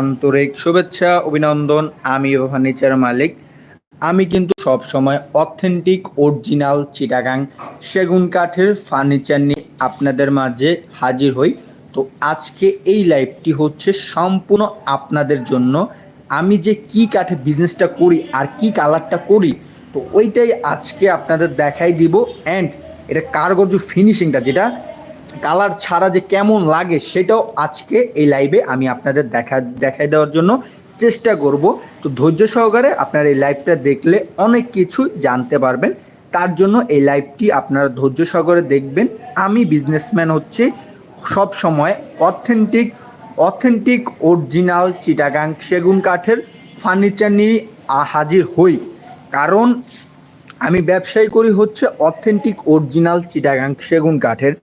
আন্তরিক শুভেচ্ছা, অভিনন্দন। আমি ফার্নিচার মালিক। আমি কিন্তু সব সময় অথেন্টিক, অরিজিনাল চিটাগাং সেগুন কাঠের ফার্নিচার নিয়ে আপনাদের মাঝে হাজির হই। তো আজকে এই লাইভটি হচ্ছে সম্পূর্ণ আপনাদের জন্য। আমি যে কি কাঠে বিজনেসটা করি আর কি কালারটা করি, তো ওইটাই আজকে আপনাদের দেখাই দিব। অ্যান্ড এটা কারগর্য ফিনিশিংটা যেটা কালার ছাড়া যে কেমন লাগে সেটাও আজকে এই লাইভে আমি আপনাদের দেখা, দেখাই দেওয়ার জন্য চেষ্টা করব। তো ধৈর্য সহকারে আপনারা এই লাইভটা দেখলে অনেক কিছু জানতে পারবেন। তার জন্য এই লাইভটি আপনারা ধৈর্য সহকারে দেখবেন। আমি বিজনেসম্যান হচ্ছে, সব সময় অথেন্টিক অথেন্টিক অরিজিনাল চিটাগাং সেগুন কাঠের ফার্নিচার নিয়ে হাজির হই। কারণ আমি ব্যবসায়ী করি হচ্ছে অথেন্টিক অরিজিনাল চিটাগাং সেগুন কাঠের।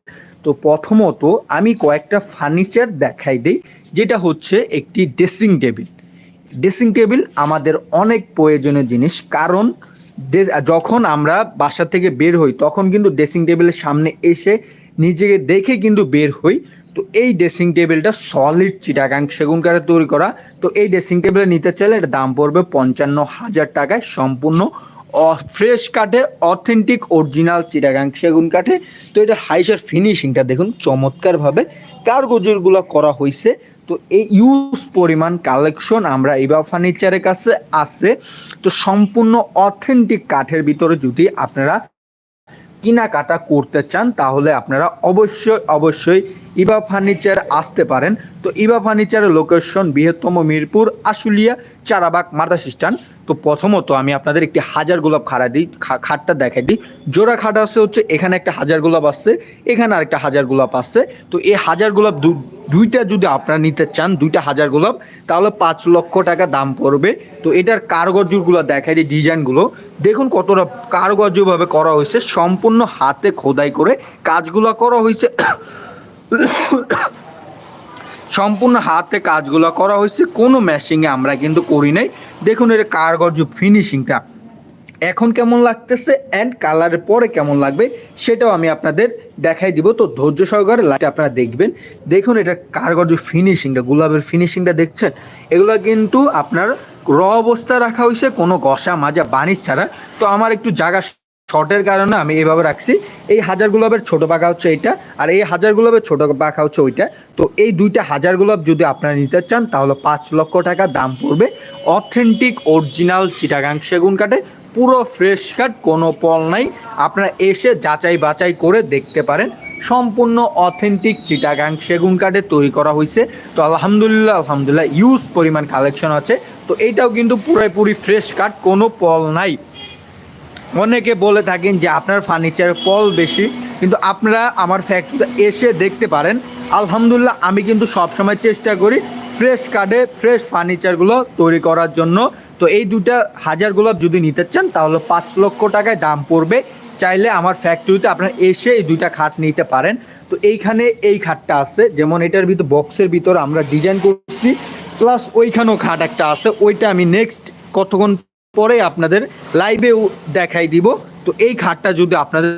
তো প্রথমত আমি কয়েকটা ফার্নিচার দেখাই দিই, যেটা হচ্ছে একটি ড্রেসিং টেবিল ড্রেসিং টেবিল আমাদের অনেক প্রয়োজনীয় জিনিস, কারণ যখন আমরা বাসা থেকে বের হই, তখন কিন্তু ড্রেসিং টেবিলের সামনে এসে নিজেকে দেখে কিন্তু বের হই। তো এই ড্রেসিং টেবিলটা সলিড চিটাগাং সেগুন কাঠের তৈরি করা। তো এই ড্রেসিং টেবিলে নিতে চাইলে এর দাম পড়বে পঞ্চান্ন হাজার টাকায়, সম্পূর্ণ ফ্রেশ কাঠে অথেন্টিক অরিজিনাল চিটাগাং সেগুন কাঠে। তো এটা হাইসার ফিনিশিংটা দেখুন, চমৎকারভাবে কারগোজরগুলো করা হয়েছে তো এই ইউজ পরিমাণ কালেকশন আমরা ইবা ফার্নিচারের কাছে আছে। তো সম্পূর্ণ অথেন্টিক কাঠের ভিতরে যদি আপনারা কেনাকাটা করতে চান, তাহলে আপনারা অবশ্যই অবশ্যই ইবা ফার্নিচার আসতে পারেন। তো ইবা ফার্নিচারের লোকেশন বৃহত্তম মিরপুর, আশুলিয়া, চারাবাগ মাদাসিস্টান তো প্রথমত আমি আপনাদের একটি হাজার গোলাপ খাড়া দিই খাটটা দেখাই দিই। জোড়া খাট আছে হচ্ছে, এখানে একটা হাজার গোলাপ আসছে, এখানে আরেকটা হাজার গোলাপ আসছে। তো এই হাজার গোলাপ দুইটা যদি আপনারা নিতে চান, দুইটা হাজার গোলাপ, তাহলে পাঁচ লক্ষ টাকা দাম পড়বে। তো এটার কারগজগুলো দেখাই দিই ডিজাইনগুলো। দেখুন কতটা কারগজভাবে করা হয়েছে। সম্পূর্ণ হাতে খোদাই করে কাজগুলো করা হয়েছে। সম্পূর্ণ হাতে কাজগুলো করা হয়েছে। কোনো ম্যাশিংয়ে আমরা কিন্তু করি নাই। দেখুন এর কারগর্য ফিনিশিংটা এখন কেমন লাগতেছে অ্যান্ড কালারের পরে কেমন লাগবে সেটাও আমি আপনাদের দেখাই দিব। তো ধৈর্য সহকারে লাইট আপনারা দেখবেন। দেখুন এটা কারগর্য ফিনিশিংটা গোলাপের ফিনিশিংটা দেখছেন? এগুলো কিন্তু আপনার র অবস্থা রাখা হয়েছে, কোনো ঘষা মাজা বানিশ ছাড়া। তো আমার একটু জায়গা শর্টের কারণে আমি এইভাবে রাখছি। এই হাজার গোলাপের ছোট পাখা হচ্ছে এইটা, আর এই হাজার গোলাপের ছোট পাখা হচ্ছে ওইটা। তো এই দুইটা হাজার গোলাপ যদি আপনারা নিতে চান, তাহলে পাঁচ লক্ষ টাকা দাম পড়বে। অথেন্টিক, অরিজিনাল চিটাগাং সেগুন কাঠে পুরো ফ্রেশ কাঠ, কোনো পল নাই। আপনারা এসে যাচাই বাছাই করে দেখতে পারেন। সম্পূর্ণ অথেন্টিক চিটাগাং সেগুন কাঠে তৈরি করা হয়েছে তো আলহামদুলিল্লাহ আলহামদুলিল্লাহ ইউজ পরিমাণ কালেকশন আছে। তো এইটাও কিন্তু পুরোপুরি ফ্রেশ কাঠ, কোনো পল নাই। অনেকে বলে থাকেন যে আপনার ফার্নিচারের পল বেশি, কিন্তু আপনারা আমার ফ্যাক্টরিতে এসে দেখতে পারেন। আলহামদুলিল্লাহ, আমি কিন্তু সবসময় চেষ্টা করি ফ্রেশ কার্ডে ফ্রেশ ফার্নিচারগুলো তৈরি করার জন্য। তো এই দুটা হাজার গোলাপ যদি নিতে চান, তাহলে পাঁচ লক্ষ টাকায় দাম পড়বে। চাইলে আমার ফ্যাক্টরিতে আপনারা এসে এই দুইটা খাট নিতে পারেন। তো এইখানে এই খাটটা আছে, যেমন এটার ভিতর বক্সের ভিতর আমরা ডিজাইন করছি প্লাস ওইখানেও খাট একটা আছে, ওইটা আমি নেক্সট কতক্ষণ পরে আপনাদের লাইভেও দেখাই দিব। তো এই খাটটা যদি আপনাদের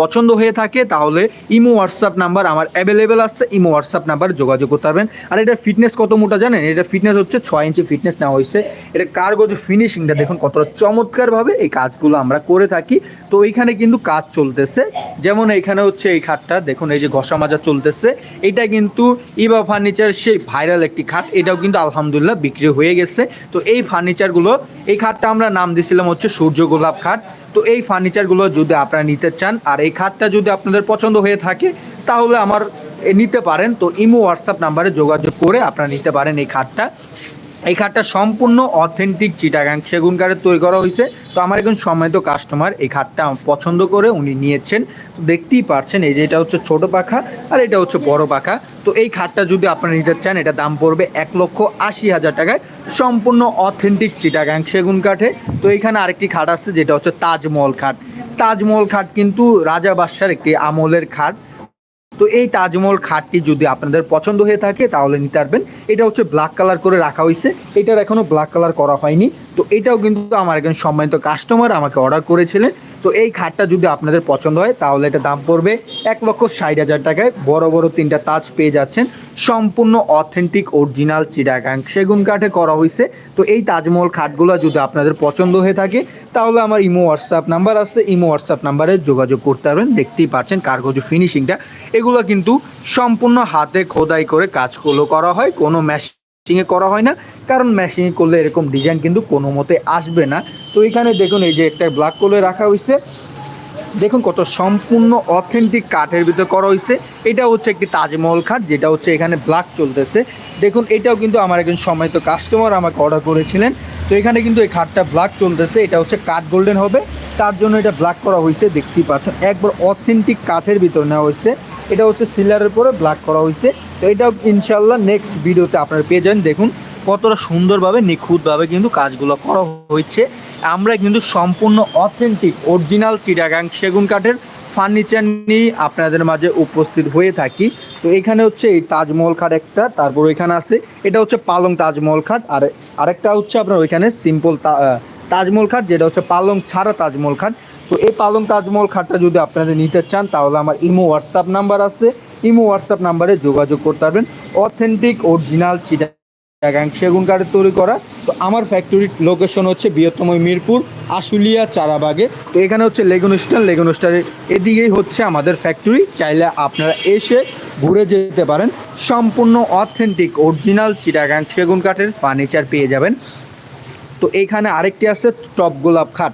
পছন্দ হয়ে থাকে, তাহলে ইমো হোয়াটসঅ্যাপ নাম্বার আমার অ্যাভেলেবেল আসছে, ইমো হোয়াটসঅ্যাপ নাম্বার যোগাযোগ করতে পারবেন। আর এটার ফিটনেস কত মোটা জানেন? এটা ফিটনেস হচ্ছে ছয় ইঞ্চি ফিটনেস নেওয়া হয়েছে। এটা কার্গো যে ফিনিশিংটা দেখুন কতটা চমৎকারভাবে এই কাজগুলো আমরা করে থাকি। তো এইখানে কিন্তু কাজ চলতেছে। যেমন এইখানে হচ্ছে এই খাটটা, দেখুন এই যে ঘষা মাজা চলতেছে। এটা কিন্তু ইবা ফার্নিচার সেই ভাইরাল একটি খাট, এটাও কিন্তু আলহামদুলিল্লাহ বিক্রি হয়ে গেছে। তো এই ফার্নিচারগুলো এই খাটটা আমরা নাম দিছিলাম হচ্ছে সূর্য গোলাপ খাট। তো এই ফার্নিচারগুলো যদি আপনারা নিতে চান, আর এই খাটটা যদি আপনাদের পছন্দ হয়ে থাকে, তাহলে আমার নিতে পারেন। তো ইমো হোয়াটসঅ্যাপ নাম্বারে যোগাযোগ করে আপনারা নিতে পারেন এই খাটটা। এই খাটটা সম্পূর্ণ অথেন্টিক চিটাগাং সেগুন কাঠের তৈরি করা হয়েছে। তো আমার একজন সম্মানিত কাস্টমার এই খাটটা পছন্দ করে উনি নিয়েছেন। তো দেখতেই পারছেন, এই যে এটা হচ্ছে ছোট পাখা আর এটা হচ্ছে বড় পাখা। তো এই খাটটা যদি আপনারা নিতে চান, এটা দাম পড়বে এক লক্ষ আশি হাজার টাকায়। সম্পূর্ণ অথেন্টিক চিটাগাং সেগুন কাঠে। তো এখানে আরেকটি খাট আছে, যেটা হচ্ছে তাজমহল খাট। তাজমহল খাট কিন্তু রাজা বাদশার একটি আমলের খাট। তো এই তাজমহল খাটটি যদি আপনাদের পছন্দ হয়ে থাকে, তাহলে নিতে পারবেন। এটা হচ্ছে ব্ল্যাক কালার করে রাখা হয়েছে। এটার এখনও ব্ল্যাক কালার করা হয়নি। তো এটাও কিন্তু আমার একজন সম্মানিত কাস্টমার আমাকে অর্ডার করেছিলেন। তো এই খাটটা যদি আপনাদের পছন্দ হয়, তাহলে এটা দাম পড়বে এক লক্ষ ষাট হাজার টাকায়। বড় বড় তিনটা তাজ পেয়ে যাচ্ছেন। সম্পূর্ণ অথেন্টিক অরিজিনাল চিটাগাং সেগুন কাঠে করা হয়েছে তো এই তাজমহল খাটগুলো যদি আপনাদের পছন্দ হয়ে থাকে, তাহলে আমার ইমো হোয়াটসঅ্যাপ নাম্বার আছে। ইমো হোয়াটসঅ্যাপ নাম্বারে যোগাযোগ করতে পারবেন। দেখতেই পাচ্ছেন কার্গজ ফিনিশিংটা এগুলো কিন্তু সম্পূর্ণ হাতে খোদাই করে কাজগুলো করা হয়। কোনো মেশিংয়ে করা হয় না। কারণ মেশিংয়ে করলে এরকম ডিজাইন কিন্তু কোনো মতে আসবে না। তো এখানে দেখুন, এই যে একটা ব্ল্যাক করে রাখা হয়েছে দেখুন কত সম্পূর্ণ অথেন্টিক কাঠের ভিতরে করা হয়েছে এটা হচ্ছে একটি তাজমহল খাট, যেটা হচ্ছে এখানে ব্ল্যাক চলতেছে। দেখুন, এটাও কিন্তু আমার একজন সময়ত কাস্টমার আমাকে অর্ডার করেছিলেন। তো এখানে কিন্তু এই খাটটা ব্ল্যাক চলতেছে। এটা হচ্ছে কাঠ গোল্ডেন হবে। তার জন্য এটা ব্ল্যাক করা হয়েছে দেখতেই পাচ্ছেন। একবার অথেন্টিক কাঠের ভিতর নেওয়া হয়েছে এটা হচ্ছে সিলারের পরে ব্ল্যাক করা হয়েছে তো এটাও ইনশাল্লাহ নেক্সট ভিডিওতে আপনারা পেয়ে যান দেখুন কতটা সুন্দরভাবে, নিখুঁতভাবে কিন্তু কাজগুলো করা হয়েছে। আমরা কিন্তু সম্পূর্ণ অথেন্টিক অরিজিনাল চিটাগাং সেগুন কাঠের ফার্নিচার নিয়ে আপনাদের মাঝে উপস্থিত হয়ে থাকি। তো এখানে হচ্ছে এই তাজমহল খাট একটা, তারপর ওইখানে আছে, এটা হচ্ছে পালং তাজমহল খাট, আর আরেকটা হচ্ছে আপনার ওইখানে সিম্পল তাজমহল খাট, যেটা হচ্ছে পালং ছাড়া তাজমহল খাট। তো এই পালং তাজমহল খাটটা যদি আপনাদের নিতে চান, তাহলে আমার ইমো হোয়াটসঅ্যাপ নাম্বার আছে। ইমো হোয়াটসঅ্যাপ নাম্বারে যোগাযোগ করতে পারবেন। অথেন্টিক, অরিজিনাল চিটা চিটাগাং সেগুন কাঠের তৈরি করা। তো আমার ফ্যাক্টরির লোকেশন হচ্ছে বৃহত্তম মিরপুর, আশুলিয়া, চারাবাগে। তো এখানে হচ্ছে লেগুন স্টার এদিকেই হচ্ছে আমাদের ফ্যাক্টরি। চাইলে আপনারা এসে ঘুরে যেতে পারেন। সম্পূর্ণ অথেন্টিক, অরিজিনাল চিটাগাং সেগুন কাঠের ফার্নিচার পেয়ে যাবেন। তো এইখানে আরেকটি আছে টপ গোলাপ খাট।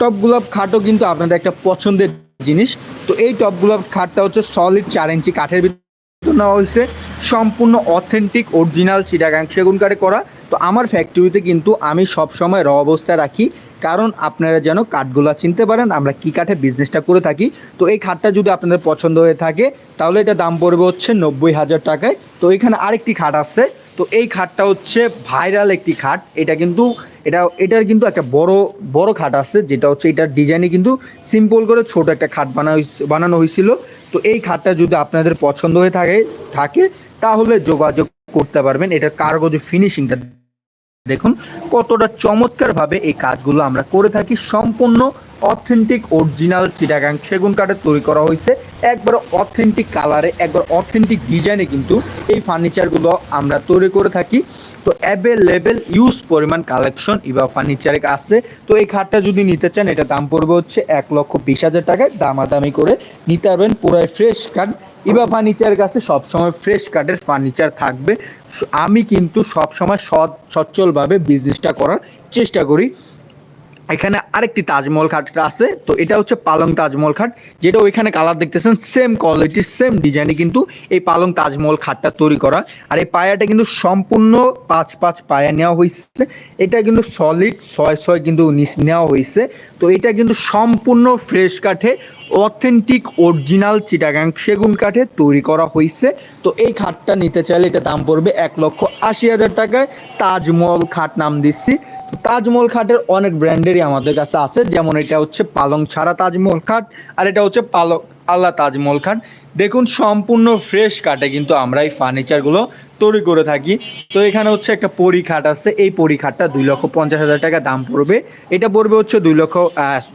টপ গোলাপ খাটও কিন্তু আপনাদের একটা পছন্দের জিনিস। তো এই টপগুলো খাটটা হচ্ছে সলিড চার ইঞ্চি কাঠের ভিতরে নেওয়া হয়েছে। সম্পূর্ণ অথেন্টিক অরিজিনাল চিটাগাং সেগুন কাঠে করা। তো আমার ফ্যাক্টরিতে কিন্তু আমি সব সময় র অবস্থায় রাখি। কারণ আপনারা যেন কাঠগুলা চিনতে পারেন, আমরা কী কাঠে বিজনেসটা করে থাকি। তো এই খাটটা যদি আপনাদের পছন্দ হয়ে থাকে, তাহলে এটা দাম পড়বে হচ্ছে নব্বই হাজার টাকায়। তো এখানে আরেকটি খাট আছে। তো এই খাটটা হচ্ছে ভাইরাল একটি খাট। এটা কিন্তু, এটা, এটার কিন্তু একটা বড় বড় খাট আছে, যেটা হচ্ছে এটার ডিজাইনে কিন্তু সিম্পল করে ছোট একটা খাট বানা বানানো হয়েছিল তো এই খাটটা যদি আপনাদের পছন্দ হয়ে থাকে থাকে, তাহলে যোগাযোগ করতে পারবেন। এটার কারগজ ফিনিশিংটা দেখুন, কতটা চমৎকারভাবে এই কাজগুলো আমরা করে থাকি। সম্পূর্ণ অথেন্টিক অরিজিনাল চিটাগাং সেগুন কাঠের তৈরি করা হয়েছে। একবার অথেন্টিক কালারে, একবার অথেন্টিক ডিজাইনে কিন্তু এই ফার্নিচারগুলো আমরা তৈরি করে থাকি। তো অ্যাভেলেবেল ইউজ পরিমাণ কালেকশন ইবা ফার্নিচারে আছে। তো এই খাটটা যদি নিতে চান, এটা দাম পড়বে হচ্ছে এক লক্ষ বিশ হাজার টাকায়। দামাদামি করে নিতে পারবেন, পুরাই ফ্রেশ কাঠ ইবা ফার্নিচারের কাছে সবসময় ফ্রেশ কাঠের ফার্নিচার থাকবে। আমি কিন্তু সবসময় সৎ, সচ্ছলভাবে বিজনেসটা করার চেষ্টা করি। এখানে আরেকটি তাজমহল খাটটা আছে, তো এটা হচ্ছে পালং তাজমহল খাট, যেটা ওইখানে কালার দেখতেছেন সেম কোয়ালিটির সেম ডিজাইনে কিন্তু এই পালং তাজমহল খাটটা তৈরি করা। আর এই পায়াটা কিন্তু সম্পূর্ণ পাঁচ পাঁচ পায়া নেওয়া হয়েছে এটা কিন্তু সলিড ছয় ছয় কিন্তু নেওয়া হয়েছে তো এটা কিন্তু সম্পূর্ণ ফ্রেশ কাঠে অথেন্টিক অরিজিনাল চিটাগাং সেগুন কাঠে তৈরি করা হয়েছে তো এই খাটটা নিতে চাইলে এটা দাম পড়বে এক লক্ষ আশি হাজার টাকায়। তাজমহল খাট নাম দিচ্ছি। তাজমহল খাটের অনেক ব্র্যান্ডেরই আমাদের কাছে আছে। যেমন এটা হচ্ছে পালং ছাড়া তাজমহল খাট আর এটা হচ্ছে পালক আল্লাহ তাজমহল খাট। দেখুন, সম্পূর্ণ ফ্রেশ কাঠে কিন্তু আমরা এই ফার্নিচারগুলো তৈরি করে থাকি। তো এখানে হচ্ছে একটা পরি খাট আছে। এই পরিখাটটা দুই লক্ষ পঞ্চাশ হাজার টাকা দাম পড়বে। এটা পড়বে হচ্ছে দুই লক্ষ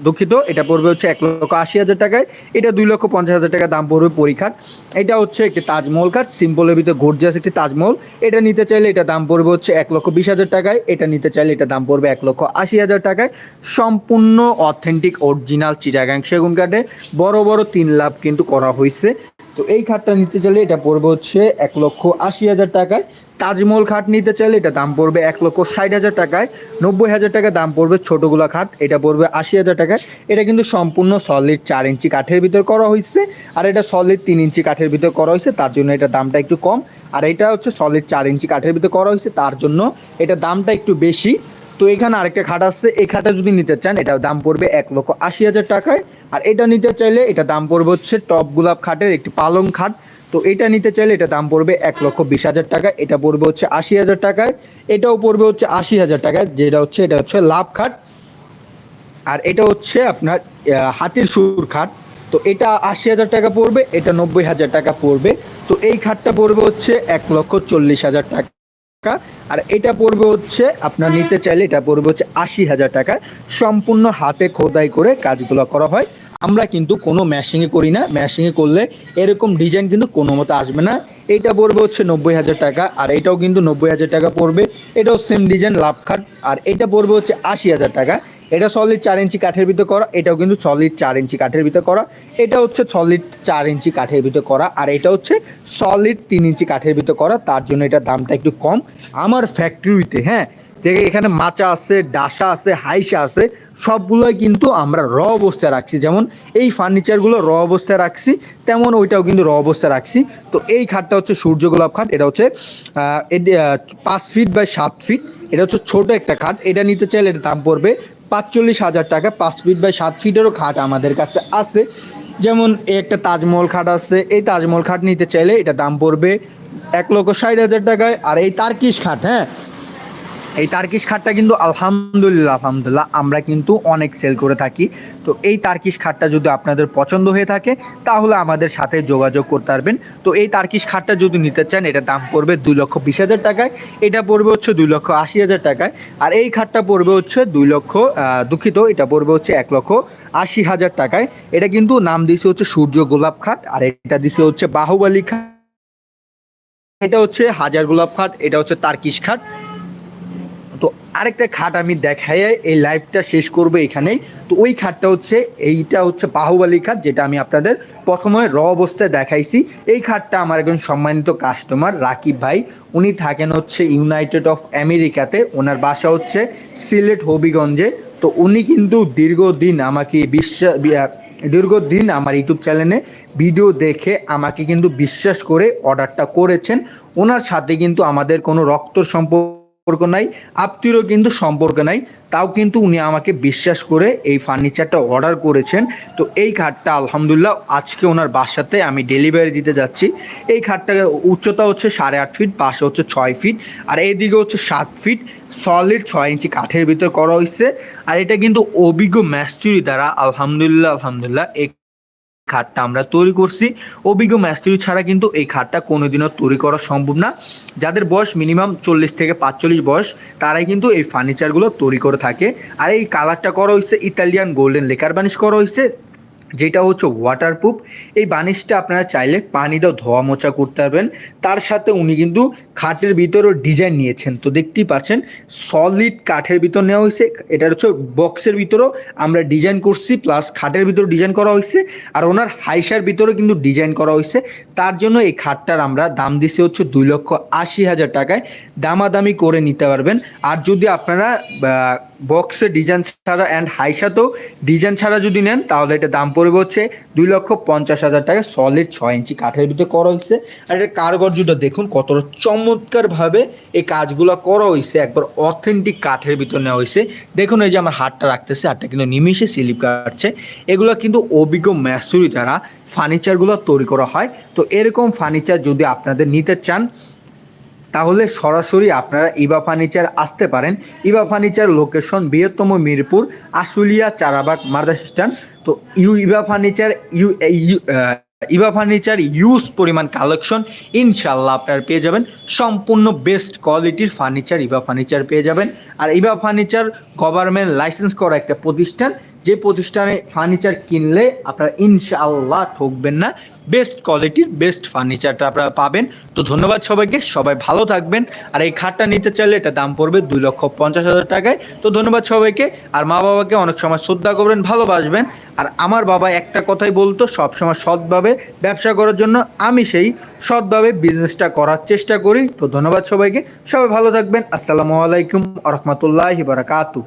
দুঃখিত, এটা পড়বে হচ্ছে এক লক্ষ আশি হাজার টাকায়। এটা দুই লক্ষ পঞ্চাশ হাজার টাকা দাম পড়বে পরিখাট এটা হচ্ছে একটি তাজমহল খাট। সিম্পলের ভিতরে গর্জিয়াস একটি তাজমহল। এটা নিতে চাইলে এটা দাম পড়বে হচ্ছে এক লক্ষ বিশ হাজার টাকায়। এটা নিতে চাইলে এটা দাম পড়বে এক লক্ষ আশি হাজার টাকায়। সম্পূর্ণ অথেন্টিক অরিজিনাল চিটাগাং সেগুন কাঠে। বড় বড় তিন লাভ কিন্তু করা হয়েছে তো এই খাটটা নিতে চাইলে এটা পড়বে হচ্ছে এক লক্ষ আশি হাজার টাকায়। তাজমহল খাট নিতে চাইলে এটা দাম পড়বে এক লক্ষ ষাট হাজার টাকায়। নব্বই হাজার টাকা দাম পড়বে ছোটোগুলা খাট, এটা পড়বে আশি হাজার টাকায়। এটা কিন্তু সম্পূর্ণ সলিড চার ইঞ্চি কাঠের ভিতর করা হয়েছে আর এটা সলিড তিন ইঞ্চি কাঠের ভিতর করা হয়েছে তার জন্য এটা দামটা একটু কম। আর এটা হচ্ছে সলিড চার ইঞ্চি কাঠের ভিতর করা হয়েছে তার জন্য এটা দামটা একটু বেশি। তো এখানে আরেকটা খাট আছে এই খাটটা যদি নিতে চান এটা দাম পড়বে এক লক্ষ আশি হাজার টাকায়। আর এটা নিতে চাইলে এটা দাম পড়বে হচ্ছে টপ গোলাপ খাটের একটি পালং খাট। তো এটা নিতে চাইলে এটা দাম পড়বে এক লক্ষ বিশ হাজার টাকা। এটা পড়বে হচ্ছে আশি হাজার টাকায়। এটাও পড়বে হচ্ছে আশি হাজার টাকায়, যেটা হচ্ছে, এটা হচ্ছে লাভ খাট। আর এটা হচ্ছে আপনার হাতির সুর খাট। তো এটা আশি হাজার টাকা পড়বে, এটা নব্বই হাজার টাকা পড়বে। তো এই খাটটা পড়বে হচ্ছে এক লক্ষ চল্লিশ হাজার টাকা। টাকা। আর এটা পড়বে হচ্ছে আপনার নিতে চাইলে এটা পড়বে হচ্ছে আশি হাজার টাকা। সম্পূর্ণ হাতে খোদাই করে কাজগুলো করা হয়। আমরা কিন্তু কোনো ম্যাশিংয়ে করি না। ম্যাশিংয়ে করলে এরকম ডিজাইন কিন্তু কোনো মতো আসবে না। এটা পড়বে হচ্ছে নব্বই হাজার টাকা। আর এটাও কিন্তু নব্বই হাজার টাকা পড়বে। এটাও সেম ডিজাইন লাভ খাট আর এটা পড়বে হচ্ছে আশি হাজার টাকা। এটা সলিড চার ইঞ্চি কাঠের ভিতরে করা, এটাও কিন্তু সলিড চার ইঞ্চি কাঠের ভিতরে করা। এটা হচ্ছে সলিড চার ইঞ্চি কাঠের ভিতরে করা আর এটা হচ্ছে সলিড তিন ইঞ্চি কাঠের ভিতরে করা, তার জন্য এটার দামটা একটু কম। আমার ফ্যাক্টরিতে হ্যাঁ যে এখানে মাচা আছে, ডাসা আছে, হাইসা আছে, সবগুলোই কিন্তু আমরা র অবস্থায় রাখছি। যেমন এই ফার্নিচারগুলো র অবস্থায় রাখছি, তেমন ওইটাও কিন্তু র অবস্থায় রাখছি। তো এই খাটটা হচ্ছে সূর্য গোলাপ খাট, এটা হচ্ছে পাঁচ ফিট বাই সাত ফিট এটা হচ্ছে ছোট একটা খাট, এটা নিতে চাইলে এটা দাম পড়বে পাঁচচল্লিশ হাজার টাকা, পাঁচ ফিট বাই সাত ফিটেরও খাট আমাদের কাছে আছে। যেমন এই একটা তাজমহল খাট আছে, এই তাজমহল খাট নিতে চাইলে এটা দাম পড়বে এক লক্ষ ষাট হাজার টাকায়। আর এই তার্কিশ খাট হ্যাঁ এই তার্কিশ খাটটা কিন্তু আলহামদুলিল্লাহ আলহামদুলিল্লাহ, আমরা কিন্তু অনেক সেল করে থাকি। তো এই তার্কিশ খাটটা যদি আপনাদের পছন্দ হয়ে থাকে, তাহলে আমাদের সাথে যোগাযোগ করতে পারবেন। তো এই তার্কিশ খাটটা যদি নিতে চান, এটা দাম পড়বে দুই লক্ষ বিশ হাজার টাকায়। এটা পড়বে হচ্ছে দুই লক্ষ আশি হাজার টাকায়। আর এই খাটটা পড়বে হচ্ছে দুই লক্ষ দুঃখিত, এটা পড়বে হচ্ছে এক লক্ষ আশি হাজার টাকায়। এটা কিন্তু নাম দিছে হচ্ছে সূর্য গোলাপ খাট, আর এটা দিছে হচ্ছে বাহুবলী খাট। এটা হচ্ছে হাজার গোলাপ খাট, এটা হচ্ছে তার্কিশ খাট। তো আরেকটা খাট আমি দেখাই, এই লাইভটা শেষ করব এখানেই। তো ওই খাটটা হচ্ছে, এইটা হচ্ছে বাহুবলী খাট, যেটা আমি আপনাদের প্রথমে র অবস্থায় দেখাইছি। এই খাটটা আমার একজন সম্মানিত কাস্টমার রাকিব ভাই। উনি থাকেন হচ্ছে ইউনাইটেড অফ আমেরিকাতে ওনার বাসা হচ্ছে সিলেট হবিগঞ্জে। তো উনি কিন্তু দীর্ঘদিন আমাকে বিশ্বাস দীর্ঘদিন আমার ইউটিউব চ্যানেলে ভিডিও দেখে আমাকে কিন্তু বিশ্বাস করে অর্ডারটা করেছেন। ওনার সাথে কিন্তু আমাদের কোনো রক্ত সম্পর্ক সম্পর্ক নাই, আত্মীয়রও কিন্তু সম্পর্ক নাই, তাও কিন্তু উনি আমাকে বিশ্বাস করে এই ফার্নিচারটা অর্ডার করেছেন। তো এই খাটটা আলহামদুলিল্লাহ আজকে ওনার বাসাতে আমি ডেলিভারি দিতে যাচ্ছি। এই খাটটার উচ্চতা হচ্ছে সাড়ে আট ফিট পাশে হচ্ছে ছয় ফিট আর এইদিকে হচ্ছে সাত ফিট সলিড ছয় ইঞ্চি কাঠের ভিতর করা হয়েছে। আর এটা কিন্তু অভিজ্ঞ ম্যাস্টুরি দ্বারা, আলহামদুলিল্লাহ আলহামদুলিল্লাহ এই খাটটা আমরা তৈরি করছি। অভিজ্ঞ ম্যাস্ট্রি ছাড়া কিন্তু এই খাটটা কোনোদিনও তৈরি করা সম্ভব না। যাদের বয়স মিনিমাম চল্লিশ থেকে পাঁচচল্লিশ বয়স, তারাই কিন্তু এই ফার্নিচারগুলো তৈরি করে থাকে। আর এই কালারটা করা হয়েছে ইতালিয়ান গোল্ডেন লেকার বানিশ করা হয়েছে। যেটা হচ্ছে ওয়াটারপ্রুফ এই বানিশটা আপনারা চাইলে পানি পানিটাও ধোয়া মোছা করতে পারবেন। তার সাথে উনি কিন্তু খাটের ভিতরেও ডিজাইন নিয়েছেন। তো দেখতেই পাচ্ছেন সলিড কাঠের ভিতর নেওয়া হয়েছে এটা হচ্ছে বক্সের ভিতরেও আমরা ডিজাইন করছি প্লাস খাটের ভিতরে ডিজাইন করা হয়েছে, আর ওনার হাইসার ভিতরেও কিন্তু ডিজাইন করা হয়েছে। তার জন্য এই খাটটার আমরা দাম দিছি হচ্ছে দুই লক্ষ আশি হাজার টাকায়। দামাদামি করে নিতে পারবেন। আর যদি আপনারা বক্সে ডিজাইন ছাড়া অ্যান্ড হাইসাতেও ডিজাইন ছাড়া যদি নেন, তাহলে এটা দাম পড়বে হচ্ছে দুই লক্ষ পঞ্চাশ হাজার টাকা সলিড ছয় ইঞ্চি কাঠের ভিতরে করা হয়েছে। আর এটা কারগর্যটা দেখুন কতটা চমৎকারভাবে এই কাজগুলো করা হয়েছে। একবার অথেন্টিক কাঠের ভিতর নেওয়া হয়েছে। দেখুন এই যে আমার হাতটা রাখতেছে, হাতটা কিন্তু নিমিশে স্লিপ কাটছে। এগুলো কিন্তু অভিজ্ঞ ম্যাসুরি দ্বারা ফার্নিচারগুলো তৈরি করা হয়, তো এরকম ফার্নিচার যদি আপনাদের নিতে চান তাহলে সরাসরি আপনারা ইবা ফার্নিচার আসতে পারেন। ইবা ফার্নিচার লোকেশন বৃহত্তম মিরপুর, আশুলিয়া, চারাবাগ স্ট্যান্ড তো you Iba furniture, you Iba furniture huge পরিমাণ কালেকশন ইনশাল্লাহ আপনারা পেয়ে যাবেন। সম্পূর্ণ বেস্ট কোয়ালিটির ফার্নিচার ইবা ফার্নিচার পেয়ে যাবেন। আর ইবা ফার্নিচার গভর্নমেন্ট লাইসেন্স করা একটা প্রতিষ্ঠান যে প্রতিষ্ঠানে ফার্নিচার কিনলে আপনারা ইনশাআল্লাহ ঠকবেন না। বেস্ট কোয়ালিটির বেস্ট ফার্নিচারটা আপনারা পাবেন। তো ধন্যবাদ সবাইকে, সবাই ভালো থাকবেন। আর এই খাটটা নিতে চাইলে এটা দাম পড়বে দুই লক্ষ পঞ্চাশ হাজার টাকায়। তো ধন্যবাদ সবাইকে, আর মা বাবাকে অনেক সময় শ্রদ্ধা করবেন, ভালোবাসবেন। আর আমার বাবা একটা কথাই বলতো, সবসময় সৎভাবে ব্যবসা করার জন্য আমি সেই সৎভাবে বিজনেসটা করার চেষ্টা করি। তো ধন্যবাদ সবাইকে, সবাই ভালো থাকবেন। আসসালামু আলাইকুম আ রহমতুল্লাহি বারাকাতু